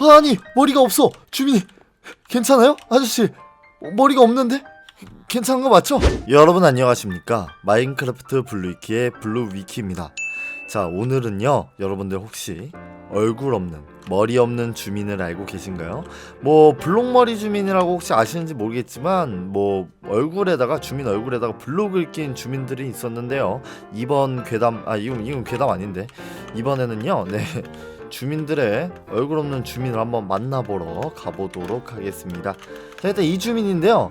아니 머리가 없어. 주민이 괜찮아요? 아저씨 머리가 없는데? 괜찮은 거 맞죠? 여러분 안녕하십니까? 마인크래프트 블루위키의 블루위키입니다. 자 오늘은요 여러분들 혹시 얼굴 없는 머리 없는 주민을 알고 계신가요? 뭐 블록머리 주민이라고 혹시 아시는지 모르겠지만 뭐 얼굴에다가 주민 얼굴에다가 블록을 낀 주민들이 있었는데요. 이번 괴담 아 이건 이건 괴담 아닌데. 이번에는요 네 주민들의 얼굴 없는 주민을 한번 만나보러 가보도록 하겠습니다. 자 일단 이 주민인데요.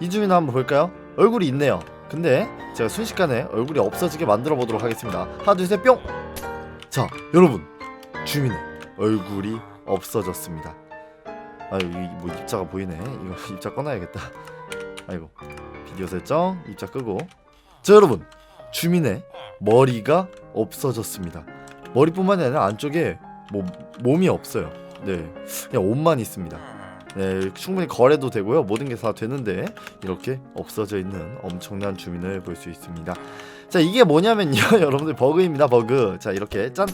이 주민 한번 볼까요? 얼굴이 있네요. 근데 제가 순식간에 얼굴이 없어지게 만들어 보도록 하겠습니다. 하나 둘 셋 뿅! 자 여러분. 주민의 얼굴이 없어졌습니다. 아유 이뭐 입자가 보이네. 이거 입자 꺼놔야겠다. 아이고. 비디오 설정 입자 끄고. 자 여러분. 주민의 머리가 없어졌습니다. 머리뿐만이 아니라 안쪽에 뭐 몸이 없어요 네 그냥 옷만 있습니다 네, 충분히 거래도 되고요. 모든 게 다 되는데 이렇게 없어져 있는 엄청난 주민을 볼 수 있습니다. 자, 이게 뭐냐면요. 여러분들 버그입니다. 버그. 자, 이렇게 짠.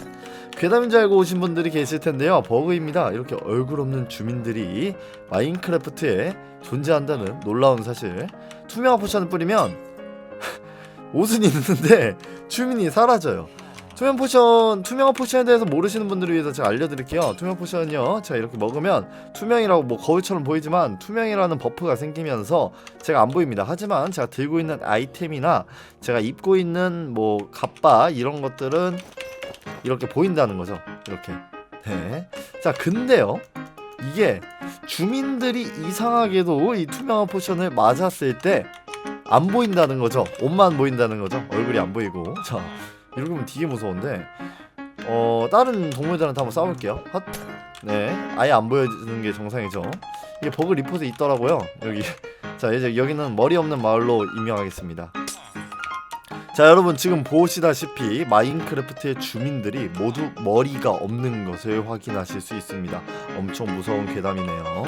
괴담인 줄 알고 오신 분들이 계실 텐데요. 버그입니다. 이렇게 얼굴 없는 주민들이 마인크래프트에 존재한다는 놀라운 사실. 투명한 포션을 뿌리면 옷은 있는데 주민이 사라져요. 투명 포션, 투명한 포션에 대해서 모르시는 분들을 위해서 제가 알려드릴게요. 투명 포션은요, 제가 이렇게 먹으면 투명이라고 뭐 거울처럼 보이지만 투명이라는 버프가 생기면서 제가 안 보입니다. 하지만 제가 들고 있는 아이템이나 제가 입고 있는 뭐 갑바 이런 것들은 이렇게 보인다는 거죠. 이렇게. 네. 자, 근데요, 이게 주민들이 이상하게도 이 투명한 포션을 맞았을 때 안 보인다는 거죠. 옷만 보인다는 거죠. 얼굴이 안 보이고. 자. 이렇게 보면 되게 무서운데 어 다른 동물들한테 한번 싸울게요. 핫. 네. 아예 안 보여지는 게 정상이죠. 이게 버그 리포트에 있더라고요. 여기. 자 이제 여기는 머리 없는 마을로 임명하겠습니다. 자 여러분 지금 보시다시피 마인크래프트의 주민들이 모두 머리가 없는 것을 확인하실 수 있습니다. 엄청 무서운 괴담이네요.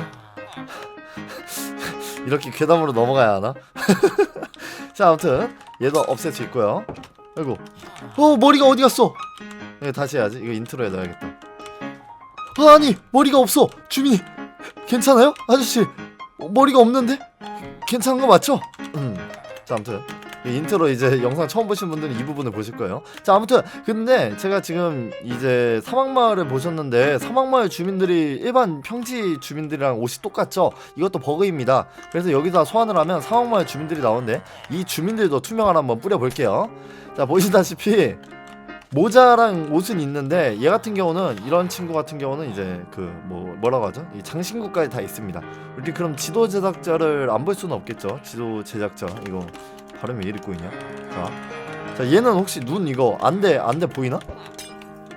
이렇게 괴담으로 넘어가야 하나? 자 아무튼 얘도 없앨 수 있고요 아이고. 어 머리가 어디 갔어? 이거 다시 해야지. 이거 인트로에 넣어야겠다. 아니 머리가 없어. 주민이. 괜찮아요? 아저씨 어, 머리가 없는데? 괜찮은 거 맞죠? 음자 아무튼 이 인트로 이제 영상 처음 보신 분들은 이 부분을 보실 거예요 자 아무튼 근데 제가 지금 이제 사막마을을 보셨는데 사막마을 주민들이 일반 평지 주민들이랑 옷이 똑같죠 이것도 버그입니다 그래서 여기다 소환을 하면 사막마을 주민들이 나오는데 이 주민들도 투명을 한번 뿌려볼게요 자 보시다시피 모자랑 옷은 있는데 얘 같은 경우는 이런 친구 같은 경우는 이제 그 뭐 뭐라고 하죠? 이 장신구까지 다 있습니다. 우리 그럼 지도 제작자를 안 볼 수는 없겠죠? 지도 제작자 이거 발음이 왜 이렇게 있냐? 자, 자 얘는 혹시 눈 이거 안돼 안돼 보이나?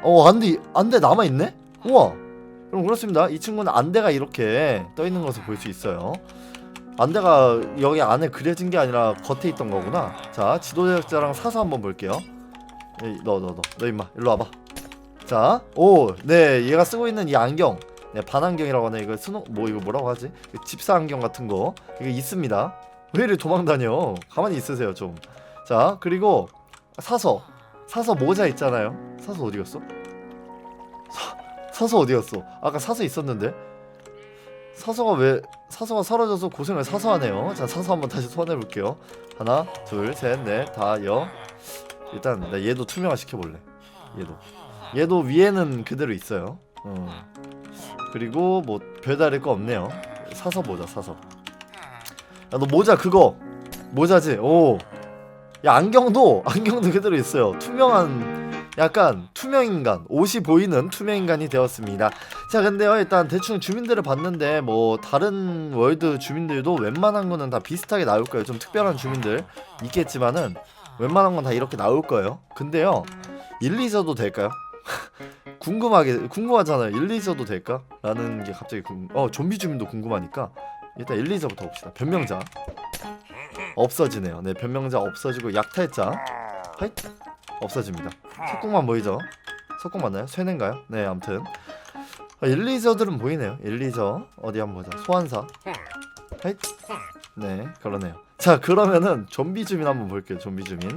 어 안돼 안돼 남아 있네? 우와. 그럼 그렇습니다. 이 친구는 안대가 이렇게 떠 있는 것을 볼 수 있어요. 안대가 여기 안에 그려진 게 아니라 겉에 있던 거구나. 자, 지도 제작자랑 사서 한번 볼게요. 에이, 너, 너, 너, 너 임마, 일로 와봐. 자, 오, 네, 얘가 쓰고 있는 이 안경, 네, 반안경이라고 하네. 이거 스노, 뭐 이거 뭐라고 하지? 그 집사 안경 같은 거 이거 있습니다. 왜 이리 도망다녀? 가만히 있으세요 좀. 자, 그리고 사서, 사서 모자 있잖아요. 사서 어디 갔어? 사, 사서 어디 갔어? 아까 사서 있었는데. 사서가 왜 사서가 사라져서 고생을 사서 하네요. 자 사서 한번 다시 소환해 볼게요. 하나, 둘, 셋, 넷, 다, 여. 일단 나 얘도 투명화 시켜볼래. 얘도 얘도 위에는 그대로 있어요. 어. 그리고 뭐 별다를 거 없네요. 사서 모자 사서. 야 너 모자 그거 모자지. 오. 야 안경도 안경도 그대로 있어요. 투명한 약간 투명 인간 옷이 보이는 투명 인간이 되었습니다. 자 근데요 일단 대충 주민들을 봤는데 뭐 다른 월드 주민들도 웬만한 거는 다 비슷하게 나올 거예요. 좀 특별한 주민들 있겠지만은 웬만한 건 다 이렇게 나올 거예요. 근데요 일리저도 될까요? 궁금하게 궁금하잖아요. 일리저도 될까? 라는 게 갑자기 궁. 어 좀비 주민도 궁금하니까 일단 일리저부터 봅시다. 변명자 없어지네요. 네 변명자 없어지고 약탈자 하이 없어집니다. 석궁만 보이죠? 석궁 맞나요? 쇠뇌인가요? 네 아무튼 아, 일리저들은 보이네요. 일리저 어디 한번 보자. 소환사 하이 네 그러네요. 자 그러면은 좀비 주민 한번 볼게요. 좀비 주민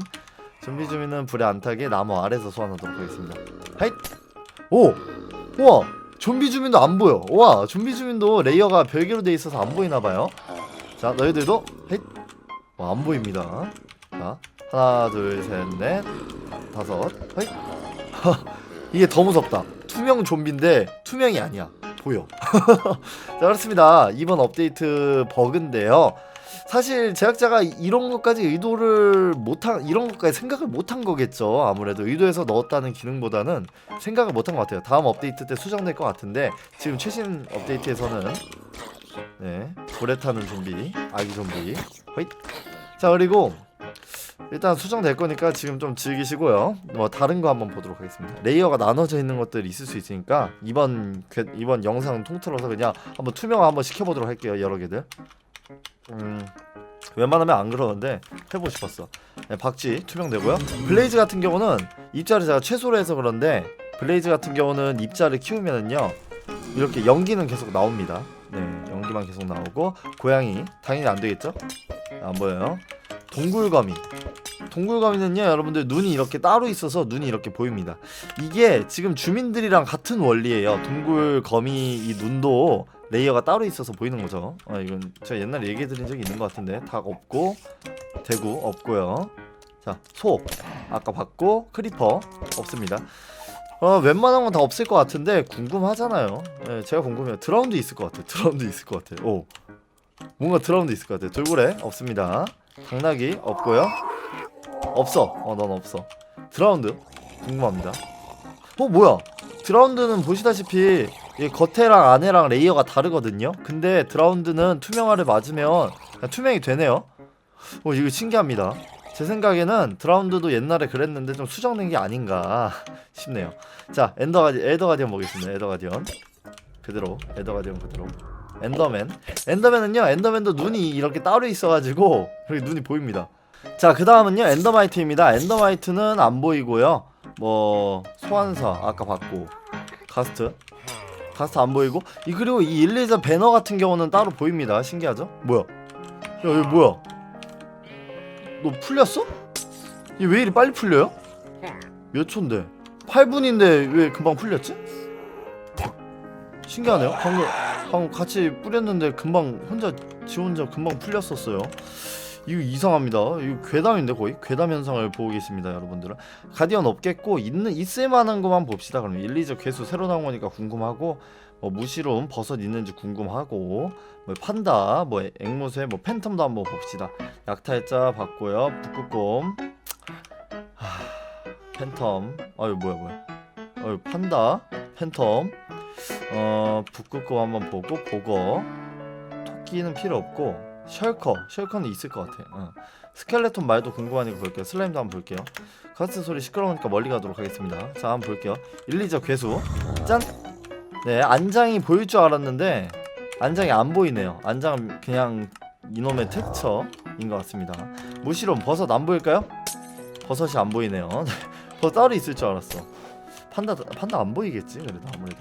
좀비 주민은 불에 안 타게 나무 아래서 소환하도록 하겠습니다. 하이 오 우와 좀비 주민도 안 보여. 와, 좀비 주민도 레이어가 별개로 돼 있어서 안 보이나 봐요. 자, 너희들도 헷. 와, 안 보입니다. 자, 하나, 둘, 셋, 넷, 다섯. 헷. 이게 더 무섭다. 투명 좀비인데 투명이 아니야. 보여. 자, 그렇습니다. 이번 업데이트 버그인데요. 사실 제작자가 이런 것까지 의도를 못한 이런 것까지 생각을 못한 거겠죠. 아무래도 의도해서 넣었다는 기능보다는 생각을 못한 것 같아요. 다음 업데이트 때 수정될 것 같은데 지금 최신 업데이트에서는 네 불에 타는 좀비, 아기 좀비. 호잇. 자 그리고 일단 수정될 거니까 지금 좀 즐기시고요. 뭐 다른 거 한번 보도록 하겠습니다. 레이어가 나눠져 있는 것들이 있을 수 있으니까 이번 괴- 이번 영상 통틀어서 그냥 한번 투명 한번 시켜보도록 할게요. 여러 개들. 음. 웬만하면 안 그러는데 해보고 싶었어. 네, 박쥐 투명되고요. 블레이즈 같은 경우는 입자를 제가 최소로 해서 그런데 블레이즈 같은 경우는 입자를 키우면은요 이렇게 연기는 계속 나옵니다. 네, 연기만 계속 나오고 고양이 당연히 안 되겠죠? 안 보여요. 동굴거미. 동굴거미는요 여러분들 눈이 이렇게 따로 있어서 눈이 이렇게 보입니다. 이게 지금 주민들이랑 같은 원리예요. 동굴거미 이 눈도 레이어가 따로 있어서 보이는 거죠. 아 이건 제가 옛날에 얘기해 드린 적이 있는 것 같은데 닭 없고 대구 없고요. 자소 아까 봤고 크리퍼 없습니다. 어 웬만한 건 다 없을 것 같은데 궁금하잖아요. 네, 제가 궁금해요. 드라운드 있을 것 같아. 드라운드 있을 것 같아. 오 뭔가 드라운드 있을 것 같아. 돌고래 없습니다. 당나귀 없고요. 없어. 어 넌 없어. 드라운드 궁금합니다. 어 뭐야? 드라운드는 보시다시피 이 겉에랑 안에랑 레이어가 다르거든요. 근데 드라운드는 투명화를 맞으면 투명이 되네요. 어 이거 신기합니다. 제 생각에는 드라운드도 옛날에 그랬는데 좀 수정된 게 아닌가 싶네요. 자 엔더 가디 에더 가디언 보겠습니다. 에더 가디언 그대로 에더 가디언 그대로 엔더맨 엔더맨은요 엔더맨도 눈이 이렇게 따로 있어가지고 여기 눈이 보입니다. 자 그 다음은요 엔더마이트입니다. 엔더마이트는 안 보이고요. 뭐 소환사 아까 봤고 가스트 가스트 안 보이고 이 그리고 이 일리자 배너 같은 경우는 따로 보입니다. 신기하죠? 뭐야? 야 이거 뭐야? 너 풀렸어? 이게 왜 이리 빨리 풀려요? 몇 초인데? 8분인데 왜 금방 풀렸지? 신기하네요. 방금 방금 같이 뿌렸는데 금방 혼자 지 혼자 금방 풀렸었어요. 이거 이상합니다. 이거 괴담인데 거의 괴담 현상을 보고 계십니다, 여러분들은. 가디언 없겠고 있는 있을 만한 것만 봅시다. 그러면 일리저 괴수 새로 나온 거니까 궁금하고 뭐 무시롬 버섯 있는지 궁금하고 뭐 판다 뭐 앵무새 뭐 팬텀도 한번 봅시다. 약탈자 봤고요. 북극곰 하, 팬텀 아유 뭐야 뭐야 아유 판다 팬텀 어 북극곰 한번 보고 보고 토끼는 필요 없고 셜커 셜커는 있을 것 같아. 어. 스켈레톤 말도 궁금하니까 볼게요. 슬라임도 한번 볼게요. 가스 소리 시끄러우니까 멀리 가도록 하겠습니다. 자 한번 볼게요. 일리저 괴수. 짠네 안장이 보일 줄 알았는데 안장이 안 보이네요. 안장은 그냥 이놈의 텍처인 것 같습니다. 무시롬 버섯 안 보일까요? 버섯이 안 보이네요. 버섯 따로 있을 줄 알았어. 판다 판다 안 보이겠지? 그래도 아무래도.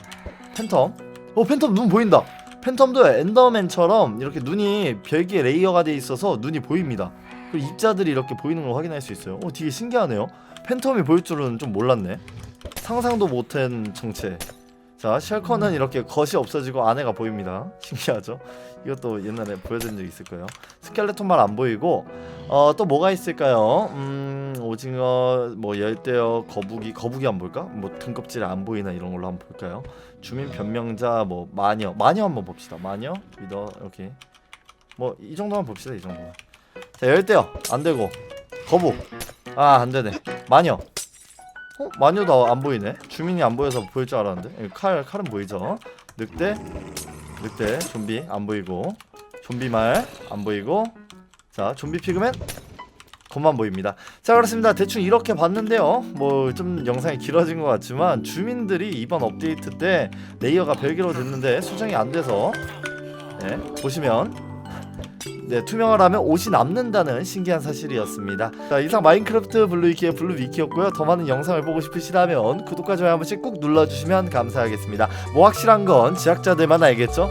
팬텀. 어 팬텀 눈 보인다 팬텀도 엔더맨처럼 이렇게 눈이 별개 레이어가 돼 있어서 눈이 보입니다. 그리고 입자들이 이렇게 보이는 걸 확인할 수 있어요. 어 되게 신기하네요. 팬텀이 보일 줄은 좀 몰랐네. 상상도 못한 정체. 자 셜커는 이렇게 겉이 없어지고 안에가 보입니다. 신기하죠? 이것도 옛날에 보여드린 적 있을 거예요. 스켈레톤만 안 보이고 어 또 뭐가 있을까요? 음 오징어 뭐 열대어 거북이 거북이 안 볼까? 뭐 등껍질 안 보이나 이런 걸로 한번 볼까요? 주민 변명자 뭐 마녀 마녀 한번 봅시다. 마녀 리더 이렇게 뭐 이 정도만 봅시다 이 정도만. 자 열대어 안 되고. 거북. 아 안 되네. 마녀. 어 마녀도 안 보이네. 주민이 안 보여서 보일 줄 알았는데. 칼 칼은 보이죠? 늑대? 늑대 좀비 안 보이고. 좀비 말 안 보이고. 자 좀비 피그맨 겉만 보입니다. 자 그렇습니다. 대충 이렇게 봤는데요. 뭐 좀 영상이 길어진 것 같지만 주민들이 이번 업데이트 때 레이어가 별개로 됐는데 수정이 안 돼서 네, 보시면 네 투명을 하면 옷이 남는다는 신기한 사실이었습니다. 자 이상 마인크래프트 블루위키의 블루위키였고요. 더 많은 영상을 보고 싶으시다면 구독과 좋아요 한 번씩 꼭 눌러주시면 감사하겠습니다. 뭐 확실한 건 제작자들만 알겠죠?